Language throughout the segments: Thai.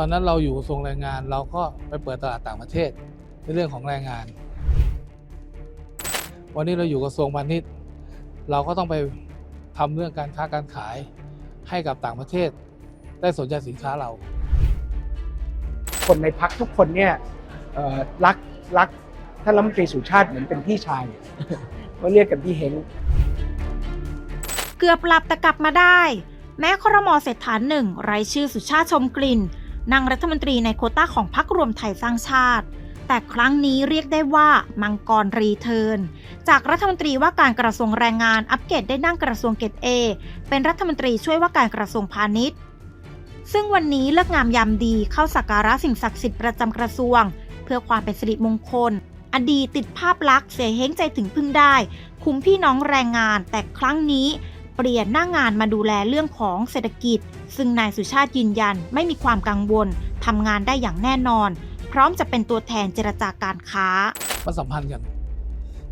ตอนนั้นเราอยู่กระทรวงแรงงาน เราก็ไปเปิดตลาดต่างประเทศในเรื่องของแรงงาน วันนี้เราอยู่กระทรวงพาณิชย์เราก็ต้องไปทำเรื่องการค้าการขายให้กับต่างประเทศ ได้สนใจสินค้าเรา คนในพักทุกคนเนี่ยเอ่อรักรักท่านรัฐมนตรีสุชาติเหมือนเป็นพี่ชายก็เรียกกันพี่เฮงเกือบหลับแต่กลับมาได้ แม้ครมเศรษฐาหนึ่งรายชื่อสุชาติชมกลิ่น นั่งรัฐมนตรีในโคต้าของพรรครวมไทยสร้างชาติ แต่ครั้งนี้เรียกได้ว่ามังกรรีเทิร์น จากรัฐมนตรีว่าการกระทรวงแรงงานอัปเกรดได้นั่งกระทรวงเกตเอเป็นรัฐมนตรีช่วยว่าการกระทรวงพาณิชย์ ซึ่งวันนี้เลิกงามยามดีเข้าสักการะสิ่งศักดิ์สิทธิ์ประจำกระทรวง เพื่อความเป็นสิริมงคล อดีตติดภาพลักษณ์เสียเฮ้งใจถึงพึ่งได้ คุ้มพี่น้องแรงงาน แต่ครั้งนี้ เปลี่ยนหน้างานมาดูแลเรื่องของเศรษฐกิจ ซึ่งนายสุชาติยืนยันไม่มีความกังวลทำงานได้อย่างแน่นอน พร้อมจะเป็นตัวแทนเจรจาการค้า มันสัมพันธ์กัน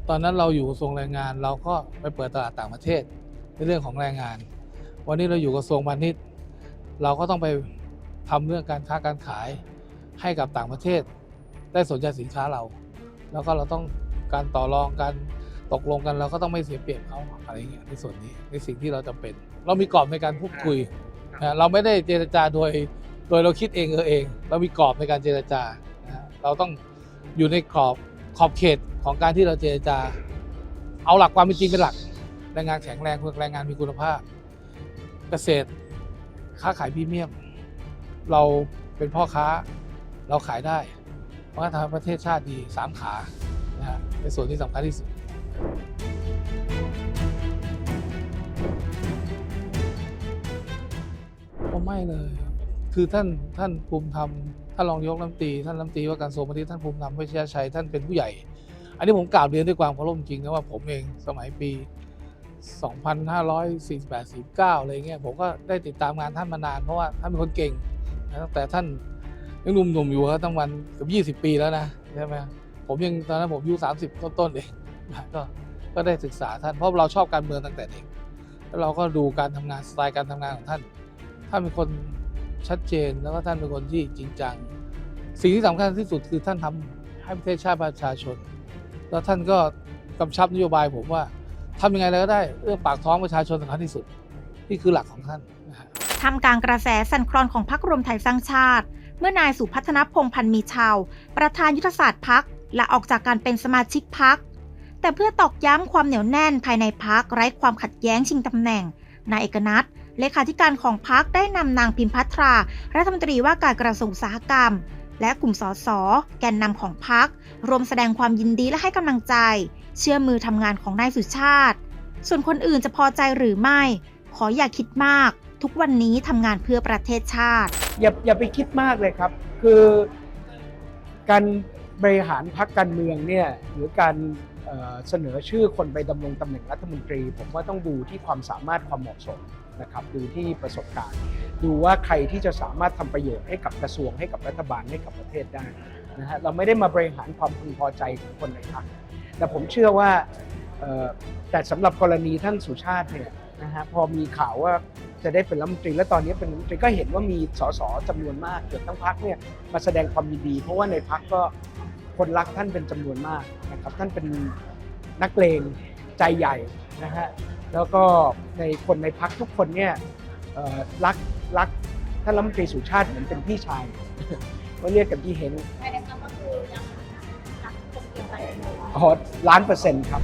ตอนนั้นเราอยู่กระทรวงแรงงานเราก็ไปเปิดตลาดต่างประเทศในเรื่องของแรงงาน วันนี้เราอยู่กระทรวงพาณิชย์ เราก็ต้องไปทำเรื่องการค้าการขายให้กับต่างประเทศ ได้สนใจสินค้าเรา แล้วก็เราต้องการต่อรองการ ตกลงกันเราก็ต้องไม่เสียเปรียบเขาอะไรเงี้ยในส่วนนี้ในสิ่งที่เราจำเป็น เรามีกรอบในการพูดคุยนะเราไม่ได้เจรจาโดยโดยเราคิดเองเออเอง เรามีกรอบในการเจรจานะเราต้องอยู่ในกรอบขอบเขตของการที่เราเจรจา เอาหลักความเป็นจริงเป็นหลักแรงงานแข็งแรงแรงงานมีคุณภาพ เกษตรค้าขายพรีเมียม เราเป็นพ่อค้าเราขายได้เพราะว่าทำให้ประเทศชาติดีสามขานะฮะเป็นส่วนที่สำคัญที่สุด ก็ไม่เลย คือท่านท่านภูมิธรรมท่านรองนายกรัฐมนตรีท่านรัฐมนตรีว่าการกระทรวงพาณิชย์ท่านภูมิธรรมเวชยชัยท่านเป็นผู้ใหญ่ อันนี้ผมกล่าวเรียนด้วยความเคารพจริงนะว่าผมเองสมัยปี 2548 49อะไรเงี้ยผมก็ได้ติดตามงานท่านมานานเพราะว่าท่านเป็นคนเก่งนะตั้งแต่ท่านยังหนุ่มๆอยู่ครับตั้งวันเกือบ20 ปีแล้วนะใช่ไหมผมยังตอนนั้นผมอายุ30 ต้นๆเอง ก็ก็ได้ศึกษาท่านเพราะเราชอบการเมืองตั้งแต่เด็กแล้วเราก็ดูการทำงานสไตล์การทำงานของท่านท่านเป็นคนชัดเจนแล้วก็ท่านเป็นคนที่จริงจัง สิ่งที่สำคัญที่สุดคือท่านทำให้ประเทศชาติประชาชน แล้วท่านก็กำชับนโยบายผมว่าทำยังไงแล้วก็ได้เอื้อปากท้องประชาชนสำคัญที่สุด นี่คือหลักของท่านทำกลางกระแสสั่นคลอนของพรรครวมไทยสร้างชาติ เมื่อนายสุพัฒนพงพันธ์มีชาว ประธานยุทธศาสตร์พักและออกจากการเป็นสมาชิกพัก แต่เพื่อตอกย้ำความเหนียวแน่นภายในพักไร้ความขัดแย้งชิงตำแหน่ง นายเอกนัทเลขาธิการของพักได้นำนางพิมพัทรา รัฐมนตรีว่าการกระทรวงอุตสาหกรรม และกลุ่มสสแกนนำของพักรวมแสดงความยินดีและให้กำลังใจ เชื่อมือทำงานของนายสุชาติ ส่วนคนอื่นจะพอใจหรือไม่ ขออย่าคิดมาก ทุกวันนี้ทำงานเพื่อประเทศชาติ อย่าอย่าไปคิดมากเลยครับ คือการบริหารพักการเมืองเนี่ยหรือการ เสนอชื่อคนไปดำรงตำแหน่งรัฐมนตรี ผมว่าต้องดูที่ความสามารถความเหมาะสมนะครับดูที่ประสบการณ์ ดูว่าใครที่จะสามารถทำประโยชน์ให้กับกระทรวงให้กับรัฐบาลให้กับประเทศได้นะฮะเราไม่ได้มาบริหารความพึงพอใจของคนในพรรคแต่ผมเชื่อว่าแต่สำหรับกรณีท่านสุชาติเนี่ยนะฮะพอมีข่าวว่าจะได้เป็นรัฐมนตรีและตอนนี้เป็นรัฐมนตรีก็เห็นว่ามีสสจำนวนมากเกือบทั้งพรรคเนี่ยมาแสดงความยินดี เพราะว่าในพรรคก็ คนรักท่านเป็นจำนวนมากนะครับ ท่านเป็นนักเลงใจใหญ่นะฮะแล้วก็ในคนในพรรคทุกคนเนี่ยเอ่อรักรักท่านรัฐมนตรีสุชาติเหมือนเป็นพี่ชายก็เรียกกันพี่เฮงไม่ได้คำว่าคือยังรักคงเดียวกันอ๋อล้านเปอร์เซ็นต์ครับ